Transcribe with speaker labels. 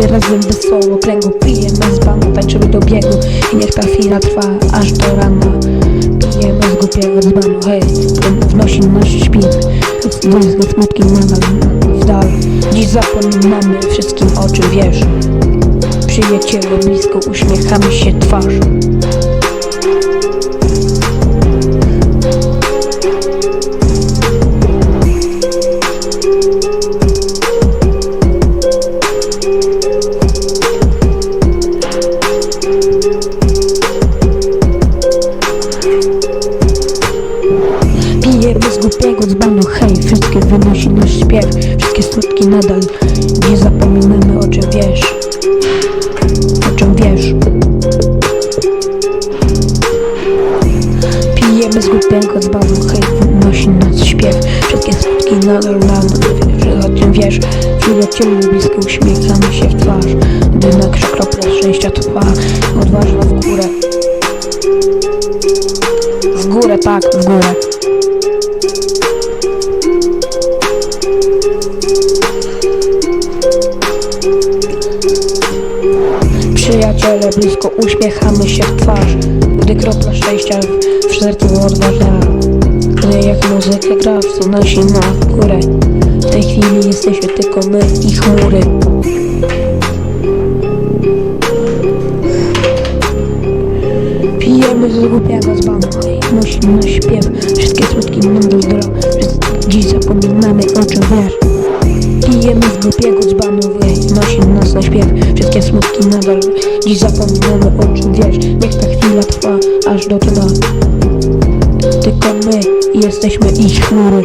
Speaker 1: Wszyscy razem wesoło kręgu Pijemy z banu, tańczymy do biegu I niech ta chwila trwa aż do rana. Pijemy z głupiego dzbanu, hej wnosi nasz śpiw Ze smutki nadal w dal. Dziś zapominamy wszystkim o czym wiesz. Przyjacielu blisko uśmiechamy się twarz Pijemy z głupiego dzbanu, hej, wszystkie wynosi nasz śpiew Wszystkie smutki nadal, nie zapominamy o czym wiesz O czym wiesz. Pijemy z głupiego dzbanu, hej, wynosi nas śpiew Wszystkie smutki nadal nam, że o czym wiesz. Przyjacielu blisko uśmiechamy się w twarz Gdy na kropla szczęścia trwa, odważna w górę. W górę, tak, w górę Przyjaciele blisko uśmiechamy się w twarz Gdy kropla szczęścia w sercu odważna Gdy jak muzykę gra wznosi na górę. W tej chwili jesteśmy tylko my i chmury. Pijemy z głupiego dzbanu i na śpiew Wszystkie smutki nam zdro Dziś zapominamy o czym wiesz. Pijemy z głupiego dzbanu, wej, nosi nas na śpiew Wszystkie smutki nadal, dziś zapominamy o czym wiesz. Niech ta chwila trwa, aż do dna Tylko my jesteśmy ich chmury